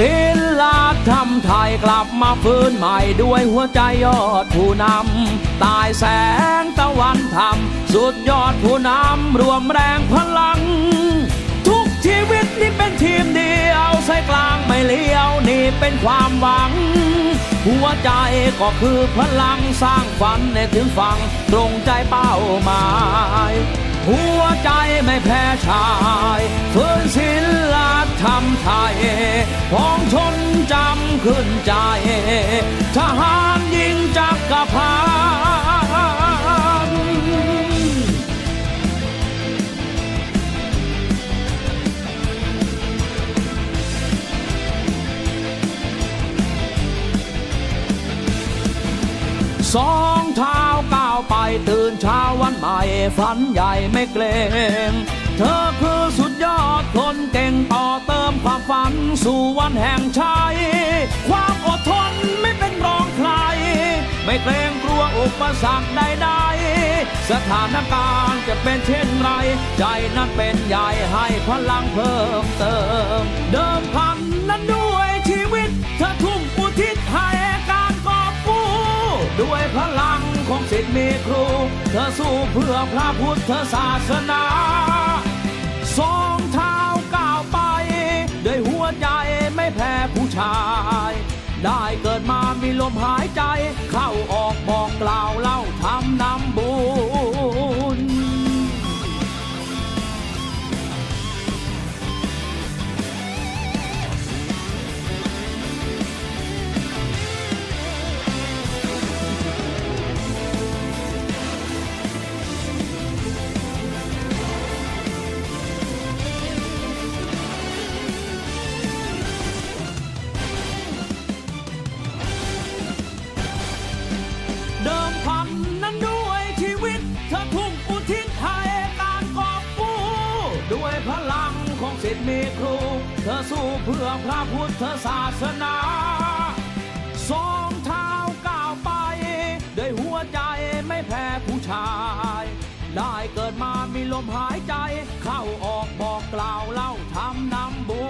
ศิลธรรมไทยกลับมาฟื้นใหม่ด้วยหัวใจยอดผู้นำตายแสงตะวันธรรม สุดยอดผู้นำรวมแรงพลัง ทุกชีวิตนี่เป็นทีมเดียวใส่กลางไม่เลี้ยวนี่เป็นความหวัง หัวใจก็คือพลังสร้างฝันให้ถึงฝั่งตรงใจเป้าหมาย หัวใจไม่แพ้ชา พ้องชนจำขึ้นใจ ทหารยิงจักรพรรดิสองเท้าก้าวไปตื่นเช้าวันใหม่ฝันใหญ่ไม่เกรง เธอคือสุดยอดคนเก่ง สู่วันแห่งชัย ความอดทนไม่เป็นรองใคร ไม่เกรงกลัวอุปสรรคใดๆ สถานการณ์จะเป็นเช่นไร ใจนั้นเป็นใหญ่ให้พลังเพิ่มเติม เดิมพันนั้นด้วยชีวิต เธอทุ่มอุทิศให้การกอบกู้ด้วยพลังของสิทธิ์มีครู เธอสู้เพื่อพระพุทธศาสนาสองทา ชาย ได้เกิดมามีลมหายใจ เข้าออกบอกกล่าวเล่าทำนำบุญ มีครู เธอสู้เพื่อพระพุทธศาสนาสองเท้าก้าวไปด้วยหัวใจไม่แพ้ผู้ชาย ได้เกิดมามีลมหายใจ เข้าออกบอกกล่าวเล่าทำนำบุญ